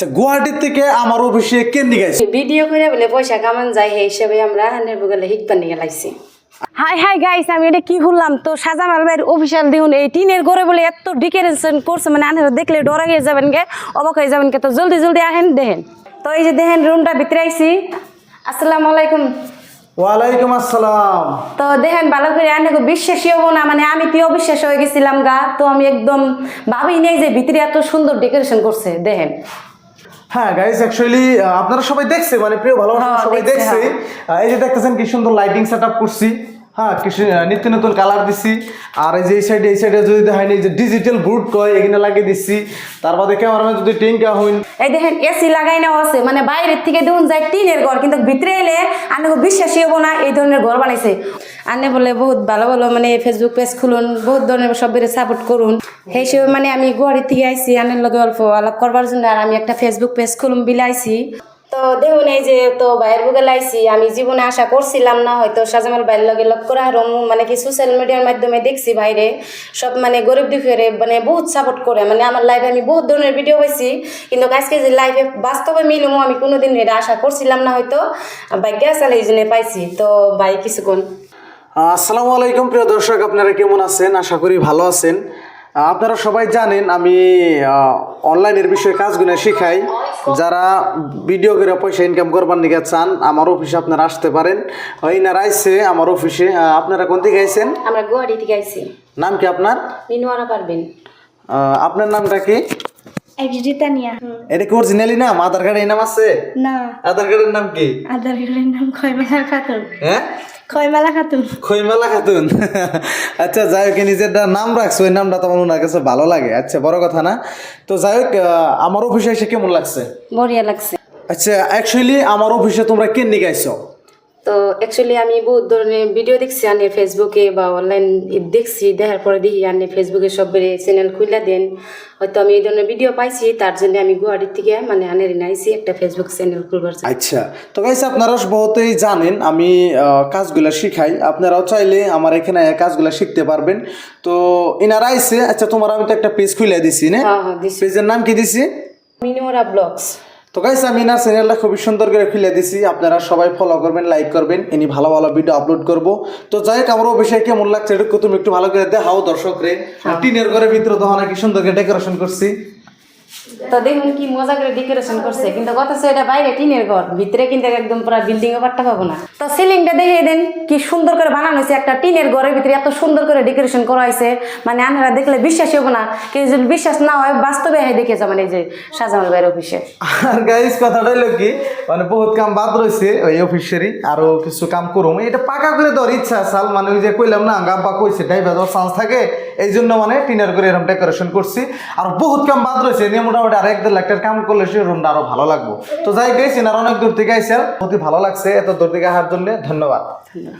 আচ্ছা গুয়াহাটির থেকে আমার অফিসে কেন গাইছে ভিডিও করে বলে পয়সা কামান যায় সেই হিসেবে আমরা হানের বগলে হিকপান নিয়ে লাইছি হাই হাই গাইস আমি এটা কি শুনলাম তো সাজামাল ভাইয়ের অফিসিয়াল দেখুন এই টিনের ঘরে বলে এত ডেকোরেশন করছে মানে আনারা দেখলে ডরা গিয়ে যাবেন গে অবাক হয়ে যাবেন তো জলদি জলদি আহেন দেখেন। তো এই যে দেখেন রুমটা ভিতরে আইছি। আসসালামু আলাইকুম। ওয়ালাইকুম আসসালাম। তো দেখেন ভালো করে আনে বিশ্বাসই হব না মানে আমি তো অবিশ্বাস হয়ে গেছিলাম গা? তো আমি একদম ভাবি নেই যে ভিতরে এত সুন্দর ডেকোরেশন করছে দেখেন। হ্যাঁ গাইস অ্যাকচুয়ালি আপনারা সবাই দেখছে মানে প্রিয় ভালোবাসা হ্যাঁ, সবাই দেখছে, দেখছে। এই যে দেখতেছেন কি সুন্দর লাইটিং সেট আপ করছি। হ্যাঁ নিত্য নতুন কালার দিছি। আর এই যে এই সাইডে এই সাইডে যদি দেখায়নি যে ডিজিটাল বুট কয় এখানে লাগিয়ে দিচ্ছি তার বাদে ক্যামেরাম্যান যদি টিনকা হইন। এই দেখেন এসি লাগাই নেওয়া আছে মানে বাইরের থেকে দেখুন যায় টিনের ঘর কিন্তু ভিতরে এলে আনে বিশ্বাসই হব না এই ধরনের ঘর বানাইছে। আনে বলে বহুত ভালো ভালো মানে ফেসবুক পেজ খুলুন, বহুত ধরনের সবের সাপোর্ট করুন। সেই হিসেবে মানে আমি গুয়াহাটি থেকে আইছি, আনের লগে অল্প আলাপ করবার জন্য, আর আমি একটা ফেসবুক পেজ খুলুম বিলাইছি তো দেখুন এই যে, তো বাইরের বুকে লাইছি, আমি জীবনে আশা করছিলাম না, হয়তো সাজামাল বাইরের লগে লক করা আর মানে কি সোশ্যাল মিডিয়ার মাধ্যমে দেখছি বাইরে। সব মানে গরিব দুঃখের মানে বহুত সাপোর্ট করে মানে আমার লাইফে আমি বহুত ধরনের ভিডিও পাইছি। কিন্তু আজকে যে লাইফে বাস্তবে মিলুমো, আমি কোনোদিন এটা আশা করছিলাম না হয়তো। ভাগ্য আসালে এই জন্য পাইছি। তো ভাই কিছুক্ষণ আসসালামু আলাইকুম প্রিয় দর্শক আপনারা কেমন আছেন? আশা করি ভালো আছেন। আপনারা সবাই জানেন আমি অনলাইনের বিষয়ে কাজগুলো শেখাই। যারা ভিডিও করে পয়সা ইনকাম করবার নিকে চান আমার অফিসে আপনারা আসতে পারেন। না আইসে আমার অফিসে আপনারা কোন থেকে আইসেন আমরা গুয়াহাটি থেকে আইছি। নাম কি আপনার? মিনুয়ারা পারবেন। আপনার নামটা কি? রিতানিয়া এটা কি অরিজিনালি নাম? আধার কার্ডে নাম আছে? না। আধার কার্ডের নাম কি? আধার কার্ডের নাম খয়মালা খাতুন। হ্যাঁ? খয়মালা খাতুন। আচ্ছা যাই হোক নিজের নাম রাখছো ওই নামটা তোমার ওনার কাছে ভালো লাগে। আচ্ছা বড় কথা না। তো যাই হোক আমার অফিসে এসে কেমন লাগছে? বড়িয়া লাগছে। আচ্ছা অ্যাকচুয়ালি আমার অফিসে তোমরা কেন নিয়ে গাইছো? তো অ্যাকচুয়ালি আমি বহুত ধরনের ভিডিও দেখছি আনে ফেসবুকে বা অনলাইন দেখছি দেখার পরে দেখি আনে ফেসবুকে সব চ্যানেল খুলে দেন। হয়তো আমি এই ধরনের ভিডিও পাইছি তার জন্য আমি গুয়াহাটির থেকে মানে আনের নাইছি একটা ফেসবুক চ্যানেল খুলবার আচ্ছা তো গাইছে আপনারা বহুতই জানেন আমি কাজগুলা শিখাই। আপনারাও চাইলে আমার এখানে কাজগুলা শিখতে পারবেন। তো ইনারা আইসে আচ্ছা তোমার আমি তো একটা পেজ খুলে দিছি না? হ্যাঁ হ্যাঁ পেজের নাম কি দিছি? মিনিমোরা ব্লগস তো গাইস আমি না চ্যানেলটা খুবই সুন্দর করে খুলে দিছি। আপনারা সবাই ফলো করবেন লাইক করবেন। ইনি ভালো ভালো ভিডিও আপলোড করব। তো যাই হোক আমারও বিষয় কেমন লাগছে? তুমি একটু ভালো করে দেখাও দর্শক রে টিনের ঘরের ভিতরে তো অনেক সুন্দর করে ডেকোরেশন করছি। তো দেখুন কি মজা করে ডেকোরেশন করছে। কিন্তু কথা এটা বাইরে টিনের ঘর, ভিতরে কিন্তু একদম পুরো বিল্ডিং এর পাবো না। তো সিলিংটা দেখিয়ে দেন, কি সুন্দর করে বানানো হয়েছে। একটা টিনের ঘরের ভিতরে এত সুন্দর করে ডেকোরেশন করা হয়েছে। মানে আপনারা দেখলে বিশ্বাসই হব না। কেউ যদি বিশ্বাস না হয়, বাস্তবে হ্যাঁ দেখে যাবেন এই যে শাহজামাল ভাইয়ের অফিসে। আর গাইস কথাটা হলো কি মানে বহুত কাম বাদ রয়েছে ওই অফিসেরই। আরও কিছু কাম করুম। এটা পাকা করে দেওয়ার ইচ্ছা সাল মানে ওই যে কইলাম না গাব্বা কইছে দেওয়ার চান্স থাকে। এই জন্য মানে টিনের করে এরকম ডেকোরেশন করছি। আর বহুত কাম বাদ রয়েছে। নিয়ে মোটামুটি আর এক দেড় লাখ টাকার কাম করলে সে রুমটা আরও ভালো লাগবো। তো যাই গেছি আর অনেক দূর থেকে আইসেন। অতি ভালো লাগছে, এত দূর থেকে আসার জন্য ধন্যবাদ।